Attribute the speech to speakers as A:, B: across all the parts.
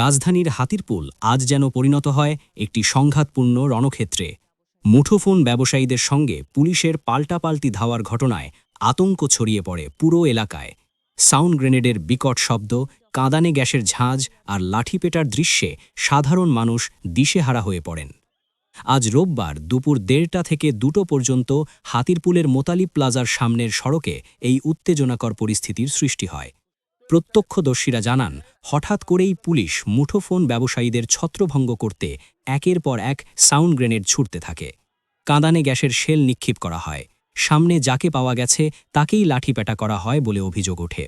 A: রাজধানীর হাতিরপুল আজ যেন পরিণত হয় একটি সংঘাতপূর্ণ রণক্ষেত্রে। মুঠোফোন ব্যবসায়ীদের সঙ্গে পুলিশের পাল্টাপাল্টি ধাওয়ার ঘটনায় আতঙ্ক ছড়িয়ে পড়ে পুরো এলাকায়। সাউন্ড গ্রেনেডের বিকট শব্দ, কাঁদানে গ্যাসের ঝাঁজ আর লাঠিপেটার দৃশ্যে সাধারণ মানুষ দিশেহারা হয়ে পড়েন। আজ রোববার দুপুর দেড়টা থেকে দুটো পর্যন্ত হাতিরপুলের মোতালি প্লাজার সামনের সড়কে এই উত্তেজনাকর পরিস্থিতির সৃষ্টি হয়। প্রত্যক্ষদর্শীরা জানান, হঠাৎ করেই পুলিশ মুঠোফোন ব্যবসায়ীদের ছত্রভঙ্গ করতে একের পর এক সাউন্ড গ্রেনেড ছুটতে থাকে। কাঁদানে গ্যাসের শেল নিক্ষিপ করা হয়। সামনে যাকে পাওয়া গেছে তাকেই লাঠিপেটা করা হয় বলে অভিযোগ ওঠে।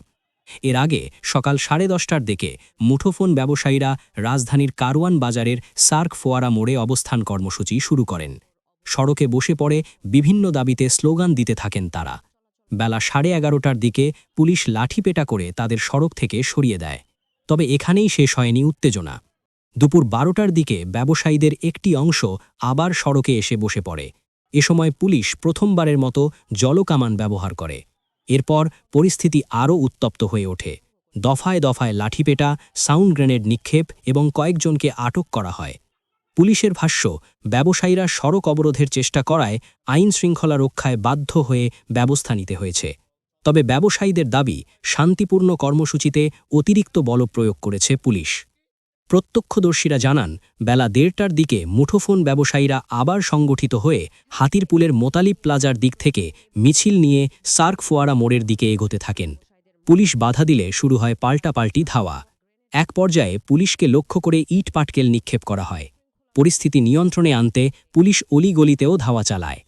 A: এর আগে সকাল সাড়ে দশটার দিকে মুঠোফোন ব্যবসায়ীরা রাজধানীর কারওয়ান বাজারের সার্ক ফোয়ারা মোড়ে অবস্থান কর্মসূচি শুরু করেন। সড়কে বসে পড়ে বিভিন্ন দাবিতে স্লোগান দিতে থাকেন তারা। বেলা সাড়ে এগারোটার দিকে পুলিশ লাঠিপেটা করে তাদের সড়ক থেকে সরিয়ে দেয়। তবে এখানেই শেষ হয়নি উত্তেজনা। দুপুর বারোটার দিকে ব্যবসায়ীদের একটি অংশ আবার সড়কে এসে বসে পড়ে। এ সময় পুলিশ প্রথমবারের মতো জলকামান ব্যবহার করে। এরপর পরিস্থিতি আরও উত্তপ্ত হয়ে ওঠে। দফায় দফায় লাঠিপেটা, সাউন্ড গ্রেনেড নিক্ষেপ এবং কয়েকজনকে আটক করা হয়। পুলিশের ভাষ্য, ব্যবসায়ীরা সড়ক অবরোধের চেষ্টা করায় আইন শৃঙ্খলা রক্ষায় বাধ্য হয়ে ব্যবস্থা নিতে হয়েছে। তবে ব্যবসায়ীদের দাবি, শান্তিপূর্ণ কর্মসূচিতে অতিরিক্ত বল প্রয়োগ করেছে পুলিশ। প্রত্যক্ষদর্শীরা জানান, বেলা দেড়টার দিকে মুঠোফোন ব্যবসায়ীরা আবার সংগঠিত হয়ে হাতিরপুলের মোতালিব প্লাজার দিক থেকে মিছিল নিয়ে সার্ক ফোয়ারা মোড়ের দিকে এগোতে থাকেন। পুলিশ বাধা দিলে শুরু হয় পাল্টাপাল্টি ধাওয়া। এক পর্যায়ে পুলিশকে লক্ষ্য করে ইট পাটকেল নিক্ষেপ করা হয়। পরিস্থিতি নিয়ন্ত্রণে আনতে পুলিশ অলিগলিতেও ধাওয়া চালায়।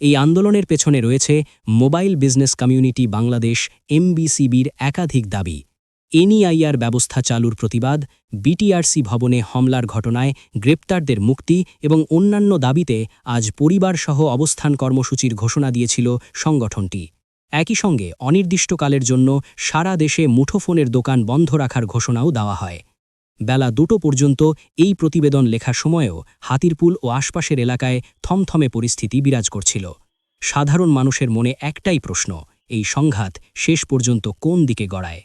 A: এই আন্দোলনের পেছনে রয়েছে মোবাইল বিজনেস কমিউনিটি বাংলাদেশ এমবিসিবির একাধিক দাবি। এনইআইআর ব্যবস্থা চালুর প্রতিবাদ, বিটিআরসি ভবনে হামলার ঘটনায় গ্রেপ্তারদের মুক্তি এবং অন্যান্য দাবিতে আজ পরিবারসহ অবস্থান কর্মসূচির ঘোষণা দিয়েছিল সংগঠনটি। একই সঙ্গে অনির্দিষ্টকালের জন্য সারা দেশে মুঠোফোনের দোকান বন্ধ রাখার ঘোষণাও দেওয়া হয়। বেলা দুটো পর্যন্ত এই প্রতিবেদন লেখা সময়েও হাতিরপুল ও আশপাশের এলাকায় থমথমে পরিস্থিতি বিরাজ করছিল। সাধারণ মানুষের মনে একটাই প্রশ্ন, এই সংঘাত শেষ পর্যন্ত কোন দিকে গড়ায়?